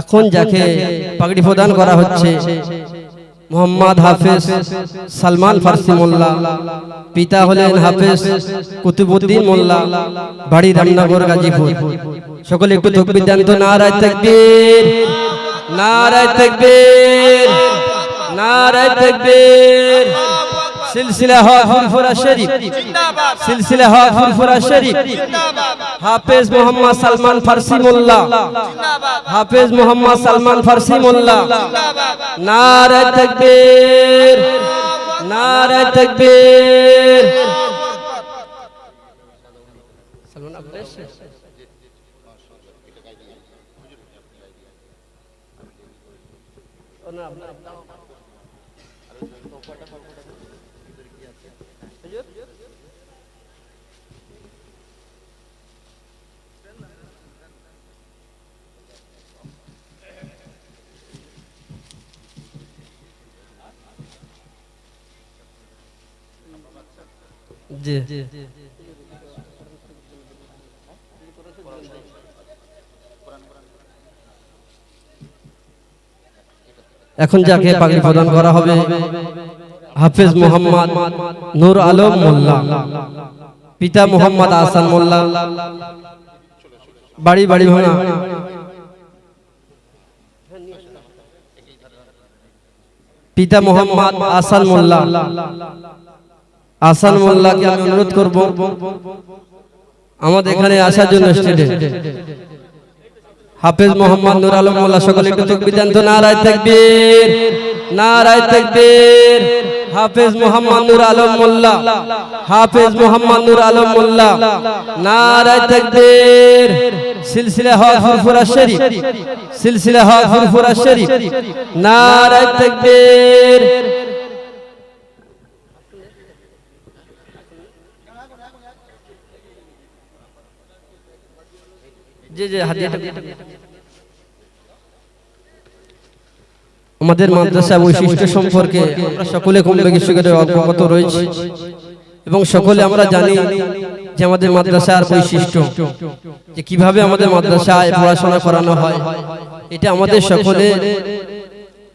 এখন যাকে পাগড়ি প্রদান করা হচ্ছে মোহাম্মদ হাফেজ সালমান ফার্সি মোল্লা পিতা হলেন হাফেজ কুতুবুদ্দিন মোল্লা বাড়ি রামনগর গাজীপুর। সকলে একটু তকবির দেন তো নারায় তাকবীর। নারায় তাকবীর। নারায় তাকবীর। সিলসিলা হক ফুরফুরা শরীফ। সিলসিলা হক ফুরফুরা শরীফ। হাফেজ মোহাম্মদ সালমান ফার্সি মোল্লা। হাফেজ মোহাম্মদ সালমান ফার্সি মোল্লা। নারায় তাকবীর। নারায় তাকবীর। জি এখন যাকে পাগড়ি প্রদান করা হবে হাফেজ মোহাম্মদ নূর আলম মোল্লা পিতা মোহাম্মদ আসান মোল্লা বাড়ি বাড়ি ভাঙা। পিতা মোহাম্মদ আসান মোল্লা। আসান মোল্লাকে আমি অনুরোধ করব, আমাদের এখানে আসার জন্য স্টেডে হাফেজ মোহাম্মদ নুর আলম মোল্লা, সকলে একটু তকবির দেন তো, নারায় তাকবীর নারায় তাকবীর, হাফেজ মোহাম্মদ নুর আলম মোল্লা, হাফেজ মোহাম্মদ নুর আলম মোল্লা, নারায় তাকবীর, সিলসিলা হক ফুরফুরা শরীফ, সিলসিলা হক ফুরফুরা শরীফ, নারায় তাকবীর জি জি হাদিয়াটা আমাদের মাদ্রাসা বৈশিষ্ট্য সম্পর্কে আমরা সকলে কম বেশি করে অবগত রয়েছে এবং সকলে আমরা জানি যে আমাদের মাদ্রাসার বৈশিষ্ট্য যে কীভাবে আমাদের মাদ্রাসায় পড়াশোনা করানো হয় এটা আমাদের সকলে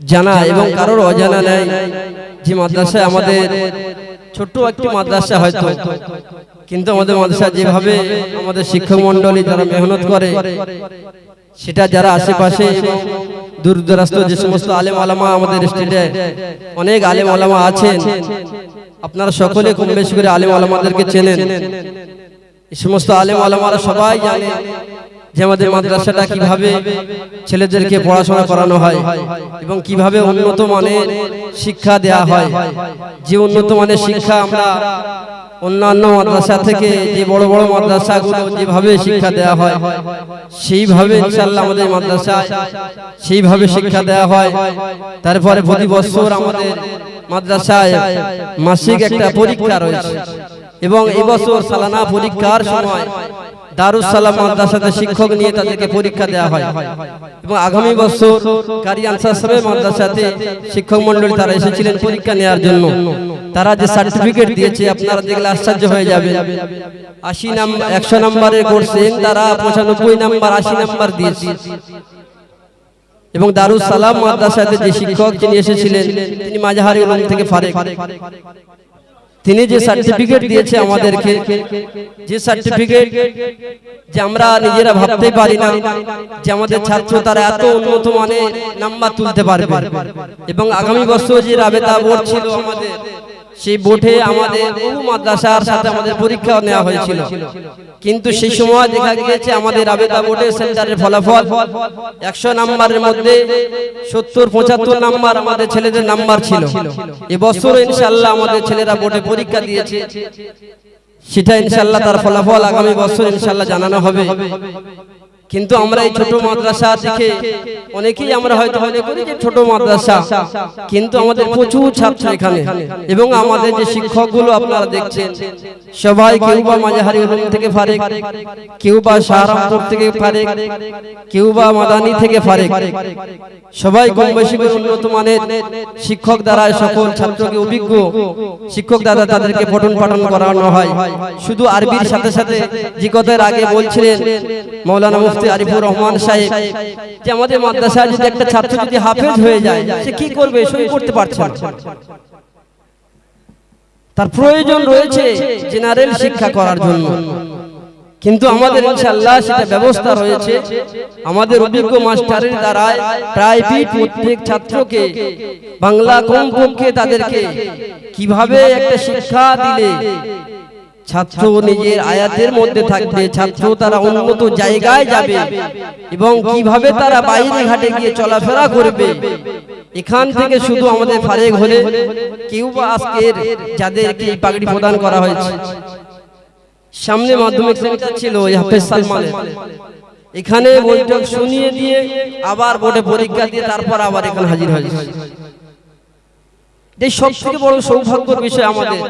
জানা এবং কারোর অজানা নেই যে মাদ্রাসায় আমাদের ছোট্ট একটি মাদ্রাসা হয়তো। কিন্তু আমাদের মাদ্রাসা যেভাবে আমাদের শিক্ষক মন্ডলী যারা মেহনত করে সেটা যারা আশেপাশে দূর দূরাস্ত যে সমস্ত আলেম আলামা আমাদের স্টেটে অনেক আলেম আলামা আছেন আপনারা সকলে কম বেশি করে আলেম আলামাদেরকে চেনেন। এই সমস্ত আলেম আলামারা সবাই জানে যে আমাদের মাদ্রাসাটা কীভাবে ছেলেদেরকে পড়াশোনা করানো হয় এবং কীভাবে উন্নত মানের শিক্ষা দেয়া হয়। যে উন্নত মানের শিক্ষা আমরা অন্যান্য মাদ্রাসা থেকে যে বড় বড় মাদ্রাসাগুলো যেভাবে শিক্ষা দেয়া হয় সেইভাবে ইনশাল্লাহ আমাদের মাদ্রাসা সেইভাবে শিক্ষা দেয়া হয়। তারপরে প্রতি বছর আমাদের মাদ্রাসায় মাসিক একটা পরীক্ষা রয়েছে। এবং এবছর সালানা পরীক্ষার সময় দারুস সালাম মাদ্রাসাতে শিক্ষক নিয়ে তাদেরকে পরীক্ষা দেওয়া হয়। এবং আগামী বছর কারি আনসার সাহেব মাদ্রাসাতে শিক্ষক মন্ডলী তারা এসেছিলেন পরীক্ষা নেওয়ার জন্য। তারা যে সার্টিফিকেট দিয়েছে আপনারা দেখলে আশ্চর্য হয়ে যাবে আশি নাম্বার একশো নাম্বারের করছেন তারা পঁচানব্বই নাম্বার আশি নাম্বার দিয়েছে। এবং দারুস সালাম মাদ্রাসাতে যে শিক্ষক যিনি এসেছিলেন তিনি মাঝহারি উলুম থেকে ফারেক। তিনি যে সার্টিফিকেট দিয়েছে আমাদেরকে যে সার্টিফিকেট যে আমরা নিজেরা ভাবতেই পারি না যে আমাদের ছাত্র তারা এত উন্নত মানের নাম্বার তুলতে পারবে। এবং আগামী বছর যে রাবেতা বোর্ড ছিল আমাদের সেই বোর্ডে আমাদের বহু মাদ্রাসার সাথে আমাদের পরীক্ষা নেওয়া হয়েছিল। কিন্তু সেই সময় দেখা গিয়েছে আমাদের আবেদা বোর্ডের সেন্টারের ফলাফল একশো নাম্বারের মধ্যে সত্তর পঁচাত্তর নাম্বার আমাদের ছেলেদের নাম্বার ছিল। এবছর ইনশাল্লাহ আমাদের ছেলেরা বোর্ডে পরীক্ষা দিয়েছে। সেটা ইনশাল্লাহ তার ফলাফল আগামী বছর ইনশাল্লাহ জানানো হবে। কিন্তু আমরা এই ছোট মাদ্রাসা দেখে অনেকেই আমরা হয়তো মনে করি যে ছোট মাদ্রাসা, কিন্তু আমাদের প্রচুর ছাত্র এখানে। এবং আমাদের যে শিক্ষকগুলো আপনারা দেখছেন, সবাই কেউ বা উলুম থেকে ফারেক, কেউ বা শাহরামপুর থেকে ফারেক, কেউ বা মাদানি থেকে ফারেক। সবাই কম বেশি উন্নত মানের শিক্ষক দ্বারা সকল ছাত্রকে অভিজ্ঞ শিক্ষক দ্বারা তাদেরকে পঠন পাঠন করানো হয়। শুধু আরবির সাথে সাথে যে আগে বলছিলেন মৌলানা মুফতি আরিফুর রহমান সাহেব, যে আমাদের মাদ্রাসায় যদি একটা ছাত্র যদি হাফেজ হয়ে যায়, সে কি করবে? সই করতে পারছে তার প্রয়োজন রয়েছে জেনারেল শিক্ষা করার জন্য। কিন্তু আমাদের ইনশাআল্লাহ সেটা ব্যবস্থা রয়েছে। আমাদের অভিজ্ঞ মাস্টারের দ্বারায় প্রাইভেট প্রত্যেক ছাত্রকে বাংলা কমপক্ষে তাদেরকে কীভাবে একটা শিক্ষা দিলে ছাত্র নিজের আয়াতের মধ্যে থাকবে ছাত্র তারা উন্নত জায়গায় যাবে এবং কীভাবে তারা বাইরে ঘাটে গিয়ে চলাফেরা করবে। এখান থেকে শুধু আমাদের ফারেক হলে কেউ বা আজকের যাদেরকে এই পাগড়ি প্রদান করা হয়েছে। সামনে মাধ্যমিক সেমিস্টার ছিল হাফেজ সালমানের এখানে বৈঠক শুনিয়ে দিয়ে আবার বোর্ডে পরীক্ষা দিয়ে তারপর আবার এখানে হাজির হয়েছে। এই সব থেকে বড় সৌভাগ্যের বিষয় আমাদের।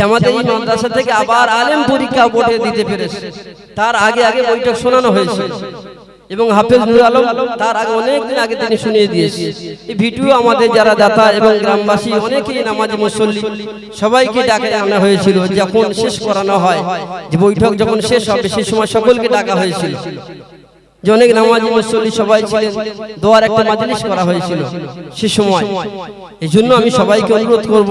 আমাদের মাদ্রাসা থেকে আবার আলেম পরীক্ষা বোর্ডে দিতে পেরেছে। তার আগে আগে বৈঠক শোনানো হয়েছে। এবং হাফেজ নুর আলম তার আগে অনেক দিন আগে তিনি শুনিয়ে দিয়েছে। এই ভিডিও আমাদের যারা দাতা এবং গ্রামবাসী, অনেকেই নামাজি মুসল্লি, সবাইকে ডাকে আনা হয়েছিল যখন শেষ করানো হয়, যে বৈঠক যখন শেষ হবে, সেই সময় সকলকে ডাকা হয়েছিল। যে অনেক নামাজি মুসল্লি সবাই ছিলেন, দোয়ার একটা মাজলিস করা হয়েছিল সে সময়। এই জন্য আমি সবাইকে অনুরোধ করব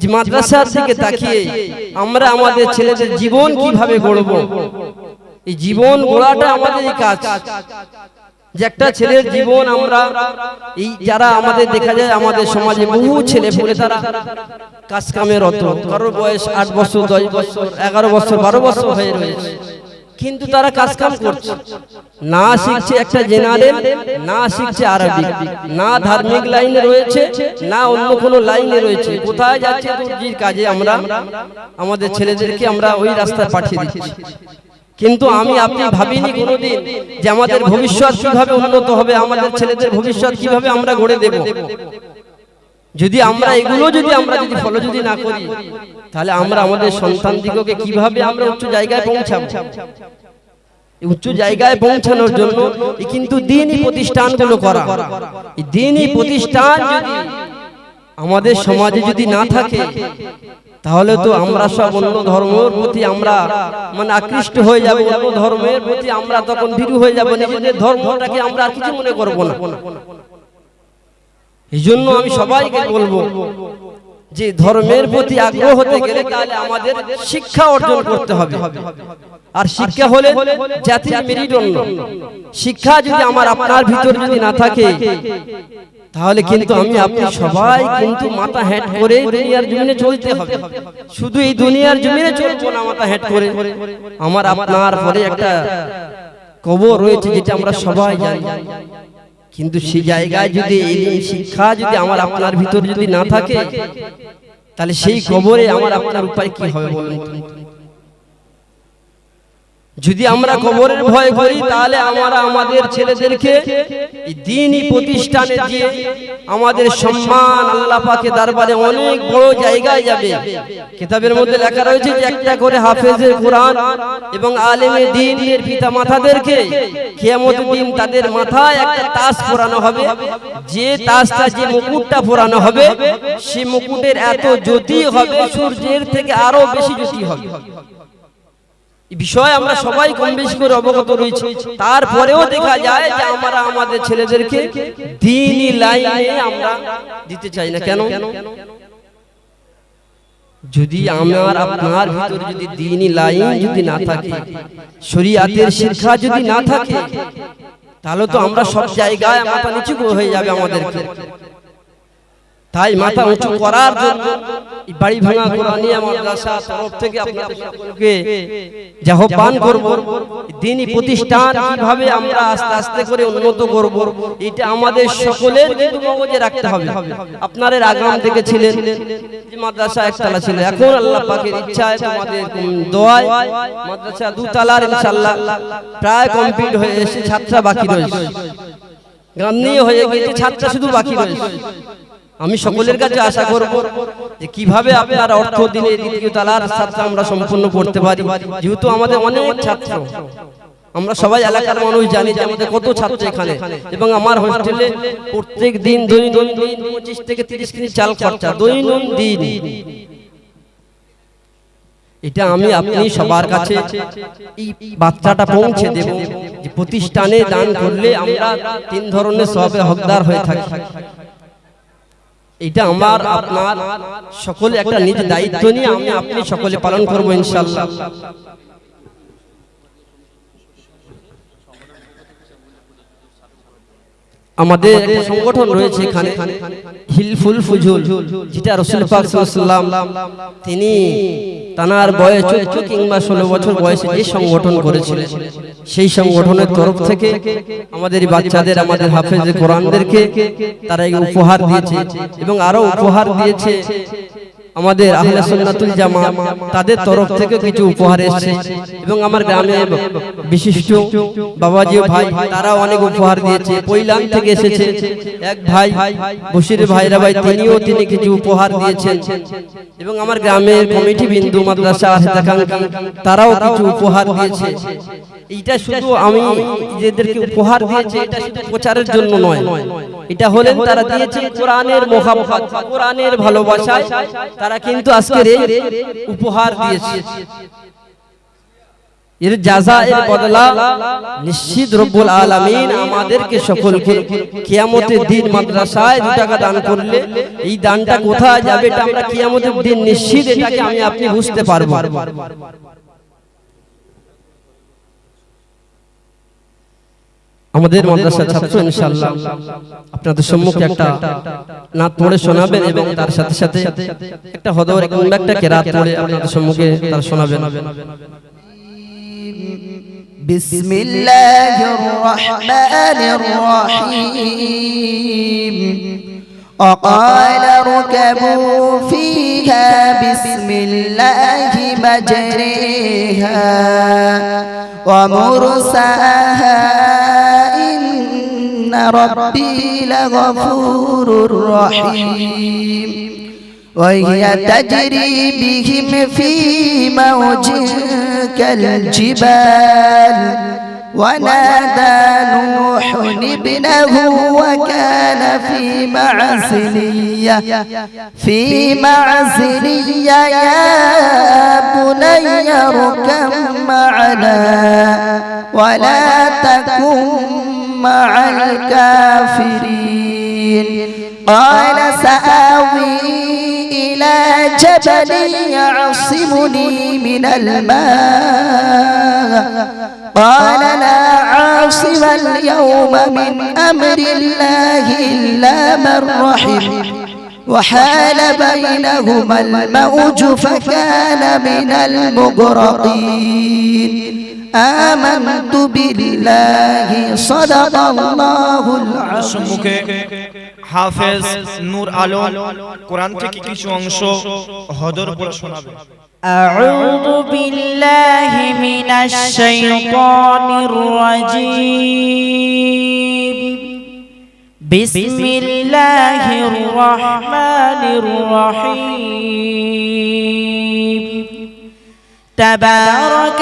যে মাদ্রাসার দিকে তাকিয়ে আমরা আমাদের ছেলেদের জীবন কীভাবে গড়ব? এই জীবন গড়াটা আমাদের এই কাজ। যে একটা ছেলের জীবন আমরা এই যারা আমাদের দেখা যায় আমাদের সমাজে বহু ছেলে পড়ে তারা কাজ কামের অত। কারোর বয়স আট বছর দশ বছর এগারো বছর বারো বছর হয়ে রয়েছে। কিন্তু তারা কাজ কাম করছে। না শিখছে একটা জেনারেল, না শিখছে আরবি, না ধার্মিক লাইনে রয়েছে, না অন্য কোনো লাইনে রয়েছে। কোথায় যাচ্ছে দর্জির কাজে আমরা? আমাদের ছেলেদেরকে আমরা ওই রাস্তায় পাঠিয়ে দিচ্ছি। কিন্তু আমি, আপনি ভাবিনি কোনোদিন যে আমাদের ভবিষ্যৎ কীভাবে উন্নত হবে? আমাদের ছেলেদের ভবিষ্যৎ কীভাবে আমরা গড়ে দেব? যদি আমরা এগুলো যদি আমরা যদি ফলো যদি না করি তাহলে আমরা আমাদের সন্তান দিগকে কীভাবে আমরা উচ্চ জায়গায় পৌঁছাবো? উচ্চ জায়গায় পৌঁছানোর জন্য এই কিন্তু দিনই প্রতিষ্ঠানগুলো করা। এই দিনই প্রতিষ্ঠান যদি আমাদের সমাজে যদি না থাকে তাহলে তো আমরা সব অন্য ধর্মের প্রতি আমরা মানে আকৃষ্ট হয়ে যাব অন্য ধর্মের প্রতি আমরা তখন ভীরু হয়ে যাব। নিজেদের ধর্মটাকে আমরা আর কিছু মনে করব না। এই জন্য আমি সবাইকে বলব যে ধর্মের প্রতি আগ্রহ হতে গেলে তাহলে আমাদের শিক্ষা অর্জন করতে হবে। আর শিক্ষা হলে জাতির মেরুদণ্ড শিক্ষা যদি আমার আপনার ভিতর যদি না থাকে তাহলে কিন্তু আমি আপনি সবাই কিন্তু মাথা হেড করে দুনিয়ার জমিনে চলতে হবে। শুধু এই দুনিয়ার জমিনে চলবো না মাথা হ্যাট করে। আমার আপনার পরে একটা কবর রয়েছে যেটা আমরা সবাই জানি। কিন্তু সেই জায়গায় যদি এই শিক্ষা যদি আমার আপনার ভিতর যদি না থাকে তাহলে সেই কবরে আমার আপনার উপায় কি হবে বলুন? যদি আমরা কবরের ভয় করি তাহলে আমরা আমাদের ছেলেদেরকে এই দিনই প্রতিষ্ঠানে দিয়ে আমাদের সম্মান আল্লাহ পাকে দরবারে অনেক বড় জায়গায় যাবে। কিতাবের মধ্যে লেখা রয়েছে যে একটা করে হাফেজের কোরআন এবং আলেমে দিনের পিতা মাতাদেরকে কিয়ামতের দিন তাদের মাথায় একটা তাস পরানো হবে। যে তাজটা যে মুকুটটা পরানো হবে সেই মুকুটের এত জ্যোতি হবে সূর্যের থেকে আরও বেশি জ্যোতি হবে। বিষয়ে আমরা সবাই কম বেশি করে অবগত রয়েছি। তারপরেও দেখা যায় যে আমরা আমাদের ছেলেদেরকে দিনই লাইনে আমরা দিতে চাই না। কেন? যদি আমার আপনার ভিতরে যদি দিনই লাইন যদি না থাকে শরীয়তের শিক্ষা যদি না থাকে তাহলে তো আমরা সব জায়গায় মাথা নিচু হয়ে যাবে আমাদেরকে। তাই মাথা উঁচু করার জন্য বাড়ি ভাঙা কোরআনিয়া মাদ্রাসা তরফ থেকে আপনাদের সকলকে যে আহ্বান করব। দিনই প্রতিষ্ঠান কীভাবে আমরা আস্তে আস্তে করে উন্নত করব এটা আমাদের সকলের কিন্তু মগজে রাখতে হবে। আপনারা এর আগাম দেখেছিলেন যে মাদ্রাসা একতলা ছিল। এখন আল্লাহ পাকের ইচ্ছায় তোমাদের দোয়ায় মাদ্রাসা দুতলার ইনশাআল্লাহ প্রায় কমপ্লিট হয়ে এসে ছাত্রা বাকি রয়েছে। গান্ধী হয়ে গেছে ছাত্রা শুধু বাকি রয়েছে। আমি সকলের কাছে আশা করব যে কীভাবে আপনার অর্থ দিনে দ্বিতীয় তালার ছাত্র আমরা সম্পূর্ণ করতে পারি। যেহেতু আমাদের অনেক ছাত্র, আমরা সবাই এলাকার মানুষ জানি যে আমাদের কত ছাত্র এখানে। এবং আমার হোস্টেলে প্রত্যেক দিন দৈনন্দিন পঁচিশ থেকে তিরিশ কেজি চাল খরচা, দৈনন্দিন। এটা আমি আপনি সবার কাছে এই বাচ্চাটা পৌঁছে দেব যে প্রতিষ্ঠানে দান করলে আমরা তিন ধরনের সবে হকদার হয়ে থাকি। এটা আমার আপনার সকলে একটা নিজ দায়িত্ব নিয়ে আমি আপনি সকলে পালন করব ইনশাল্লাহ। আমাদের একটা সংগঠন রয়েছে এখানে, হিলফুল ফুজুল, যেটা রসুল পাক ওয়াসাল্লাম, তিনি তানার বয়স চোদ্দ কিংবা ষোলো বছর বয়সে যে সংগঠন করেছিলেন, সেই সংগঠনের তরফ থেকে আমাদের বাচ্চাদের, আমাদের হাফেজ কোরআনদেরকে তারা উপহার দিয়েছে এবং আরও উপহার দিয়েছে। আমাদের আহলে সুন্নাতুল জামা তাদের তরফ থেকে কিছু উপহার এসেছে। এবং আমার গ্রামে বিশিষ্ট বাবাজি ভাই, তারাও অনেক উপহার দিয়েছে। পৈলাম থেকে এসেছে। এক ভাই বসির ভাইরা ভাই, তিনিও তিনি কিছু উপহার দিয়েছেন। এবং আমার গ্রামের কমিটি বিন্দু মাদ্রাসা তারাও কিছু উপহার দিয়েছে। এইটা শুধু আমি যেদেরকে উপহার দিয়েছি এটা শুধু প্রচারের জন্য নয়। এটা হলেন তারা দিয়েছে কোরআনের মোহাম্মত কোরআনের ভালোবাসায় তারা কিন্তু আজকের এই উপহার দিয়েছে। এর জাযা এর বদলা নিশ্চিত রব্বুল আলামিন আমাদেরকে সকলকে কিয়ামতের দিন মাদ্রাসায় দু টাকা দান করলে এই দানটা কোথায় যাবে এটা আমরা কিয়ামতের দিন নিশ্চিত এটাকে আমি আপনি বুঝতে পারব। আমাদের মাদ্রাসার ছাত্র ইনশাআল্লাহ আপনাদের সম্মুখে একটা নাত পড়ে শোনাবেন এবং তার সাথে সাথে একটা হদর কিংবা একটা কেরাত পড়ে আপনাদের সম্মুখে তার শোনাবেন بسم الله الرحمن الرحيم وقال اركبوا فيها بسم الله مجريها ومرساها إن ربي لغفور رحيم. وهي تجري بهم في موج كالجبال. ونادى نوح ابنه وكان في معزلية. في معزلية يا بني اركب معنا. ولا تكن مع الكافرين. قال سآوي إلى جبل يعصمني من الماء. قال لا عاصم اليوم من أمر الله إلا من رحم. وحال بينهما الموج فكان من المغرقين. آمنت بالله صدق الله العظيم সম্মুখে হাফেজ নূর আলম কোরআন থেকে কিছু অংশ হদর পড়ে শোনাবে أعوذ بالله من الشيطان الرجيم بسم الله الرحمن الرحيم تبارك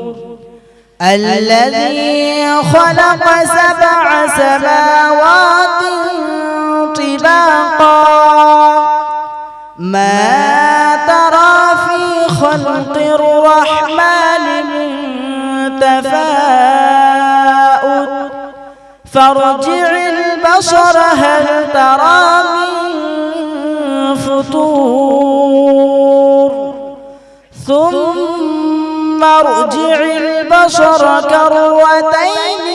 الذي خلق سبع سماوات طباقا. ما ترى في خلق الرحمن من تفاؤل. فارجع البصر هل ترى من فطور؟ ثم ارجع البصر كروتين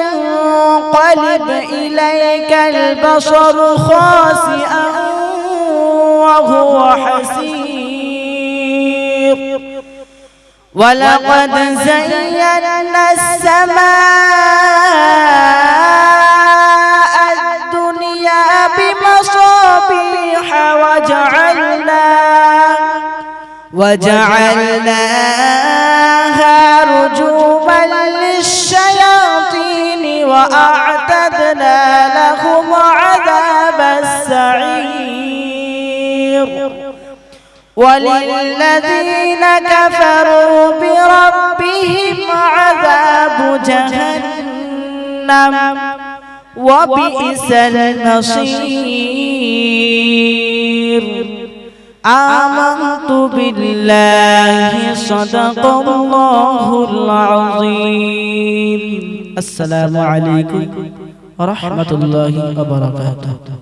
ينقلب إليك البصر خاسئا وهو حسير. ولقد زينا السماء الدنيا بمصابيح وجعلنا نجوما للشياطين وأعتدنا لهم عذاب السعير. وللذين كفروا بربهم عذاب جهنم وبئس المصير. آمنت بالله صدق الله العظيم. السلام عليكم ورحمة الله وبركاته.